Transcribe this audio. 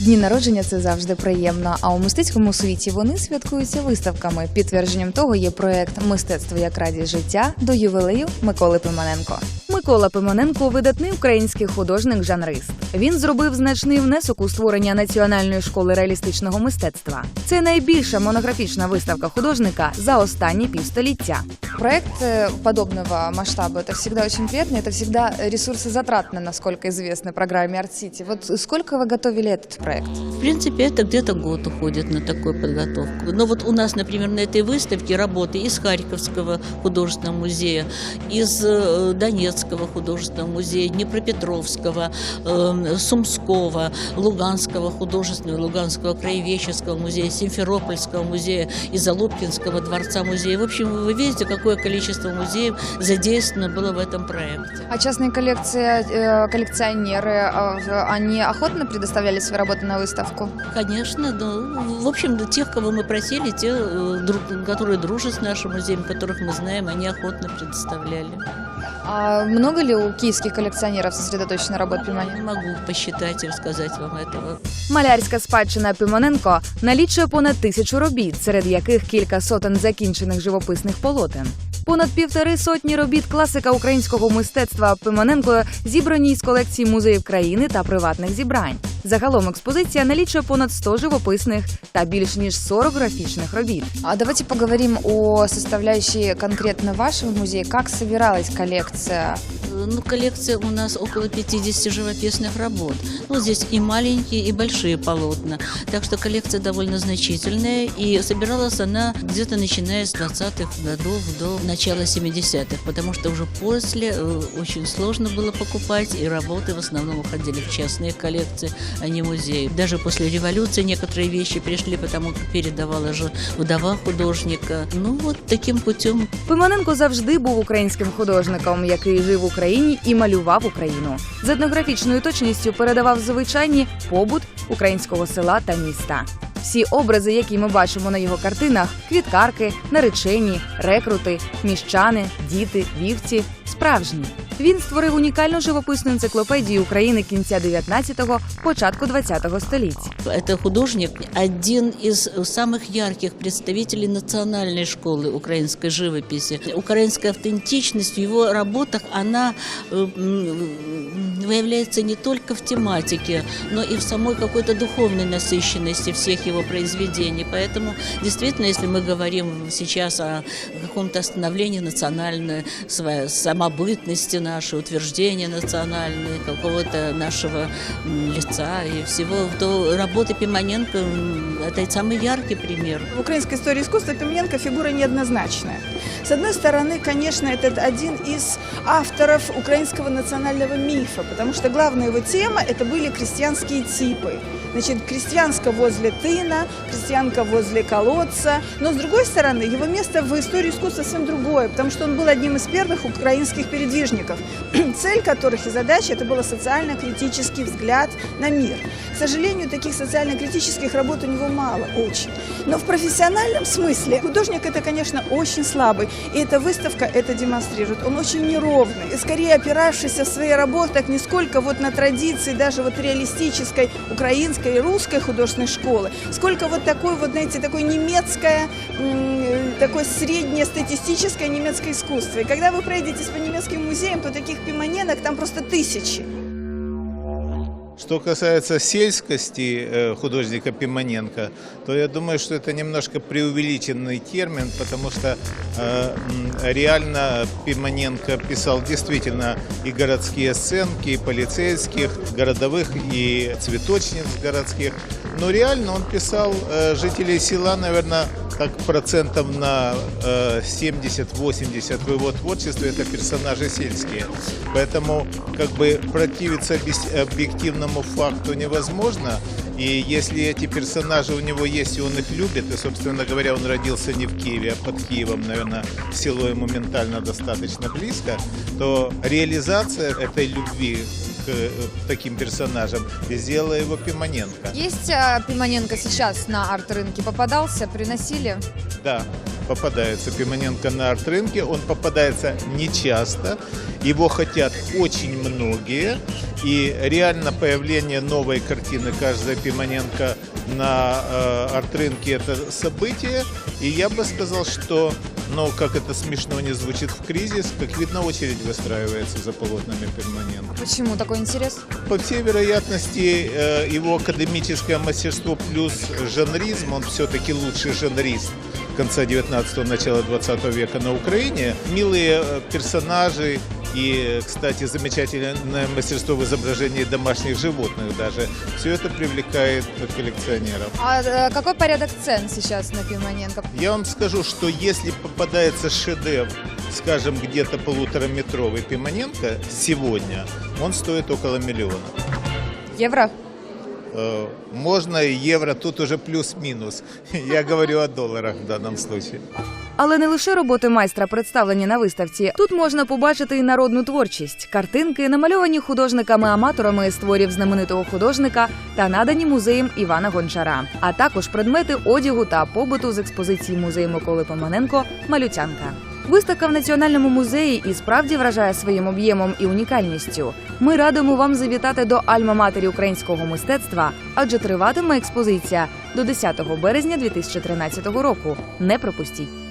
Дні народження це завжди приємно. А у мистецькому світі вони святкуються виставками. Підтвердженням того є проект Мистецтво як радість життя до ювілею Миколи Пимоненко. Микола Пимоненко видатний український художник-жанрист. Він зробив значний внесок у створення національної школи реалістичного мистецтва. Це найбільша монографічна виставка художника за останні півстоліття. Проект э, подобного масштаба это всегда очень приятно, это всегда ресурсозатратно, насколько известно программе Art City. Вот сколько вы готовили этот проект? В принципе, это где-то год уходит на такую подготовку. Но вот у нас, например, на этой выставке работы из Харьковского художественного музея, из э, Донецкого художественного музея, Днепропетровского, э, Сумского, Луганского художественного, Луганского краеведческого музея, Симферопольского музея и дворца музея. В общем, вы видите, какое количество музеев задействовано было в этом проекте. А частные коллекции, э, коллекционеры, э, они охотно предоставляли свои работы на выставку? Конечно, ну, в общем, тех, кого мы просили, те, э, которые дружат с нашим музеем, которых мы знаем, они охотно предоставляли. А много ли у киевских коллекционеров сосредоточено работ Я Пимоненко? не могу посчитать и сказать вам этого. Малярська спадщина Пимоненко налічує понад тисячу робіт, серед яких кілька сотень закінчених живописних полотен. Понад півтори сотні робіт класика українського мистецтва Пимоненко зібрані із колекцій музеїв країни та приватних зібрань. Загалом експозиція налічує понад 100 живописних та більш ніж 40 графічних робіт. А давайте поговорим о составляющей конкретно вашего музея. Как собиралась коллекция? Э, Ну, коллекция у нас около 50 живописных работ. Ну, здесь и маленькие, и большие полотна. Так что коллекция довольно значительная, и собиралась она где-то начиная с 20-х годов до начала 70-х, потому что уже после э, очень сложно было покупать, и работы в основном уходили в частные коллекции, а не музеи. Даже после революции некоторые вещи пришли, потому как передавала же вдова художника. Ну, вот таким путем Пимоненко завжди був українським художником, який жив в Україні І малював Україну. З етнографічною точністю передавав звичайні побут українського села та міста. Всі образи, які ми бачимо на його картинах: квіткарки, наречені, рекрути, міщани, діти, вівці справжні. Він створив унікальну живописну енциклопедію України кінця 19-го, початку 20-го століть. Это художник, один из самых ярких представителей национальной школы украинской живописи. Украинская автентичность в его работах, она э, м, выявляется не только в тематике, но и в самой какой-то духовной насыщенности всех его произведений. Поэтому, действительно, если мы говорим сейчас о каком-то становлении национальной самобытности нашей, утверждения национальной, какого-то нашего лица и всего, то работы Пимоненко это самый яркий пример. В украинской истории искусства Пименко фигура неоднозначная. С одной стороны, конечно, это один из авторов украинского национального мифа, потому что главная его тема – это были крестьянские типы. Значит, крестьянка возле тына, крестьянка возле колодца. Но, с другой стороны, его место в истории искусства совсем другое, потому что он был одним из первых украинских передвижников, цель которых и задача – это был социально-критический взгляд на мир. К сожалению, таких социально-критических работ у него мало, очень. Но в профессиональном смысле художник это, конечно, очень слабый. И эта выставка это демонстрирует. Он очень неровный. И скорее опиравшийся в своих работах не сколько вот на традиции даже вот реалистической украинской и русской художественной школы, сколько вот такой вот, знаете, такой немецкое, такое среднестатистическое немецкое искусство. И когда вы проедетесь по немецким музеям, то таких пимоненок там просто тысячи. Что касается сельскости э, художника Пимоненко, то я думаю, что это немножко преувеличенный термин, потому что э, реально Пимоненко писал действительно и городские сценки, и полицейских, городовых, и цветочниц городских. Но реально он писал э, жителей села, наверное, так процентов на э, 70-80 в его творчестве это персонажи сельские. Поэтому как бы противиться объективному факту невозможно. И если эти персонажи у него есть, и он их любит, и, собственно говоря, он родился не в Киеве, а под Киевом, наверное, село ему ментально достаточно близко, то реализация этой любви э, таким персонажам сделала его Пимоненко. Есть а, Пимоненко сейчас на арт-рынке? Попадался, приносили? Да, попадается Пимоненко на арт-рынке. Он попадается нечасто, его хотят очень многие. И реально появление новой картины каждой Пимоненко на э, арт-рынке это событие. И я бы сказал, что, ну, как это смешно не звучит в кризис, как видно, очередь выстраивается за полотнами Пимоненко. Почему такой интерес? По всей вероятности, э, его академическое мастерство плюс жанризм, он все-таки лучший жанрист конца 19-го, начала 20 века на Украине. Милые э, персонажи и, кстати, замечательное мастерство в изображении домашних животных даже. Все это привлекает коллекционеров. А э, какой порядок цен сейчас на Пимоненко? Я вам скажу, что если попадается шедевр, скажем, где-то полутораметровый Пимоненко сегодня, он стоит около миллиона. Євро? Э, Можно евро, тут уже плюс-минус. Я говорю о долларах в данном случае. Але не лише роботи майстра представлені на виставці. Тут можна побачити і народну творчість, картинки, намальовані художниками-аматорами з творів знаменитого художника та надані музеєм Івана Гончара, а також предмети одягу та побуту з експозиції музею Миколи Поманенко Малютянка. Виставка в національному музеї і справді вражає своїм об'ємом і унікальністю. Ми радимо вам завітати до Альма-Матері українського мистецтва, адже триватиме експозиція до 10 березня 2013 року. Не пропустіть.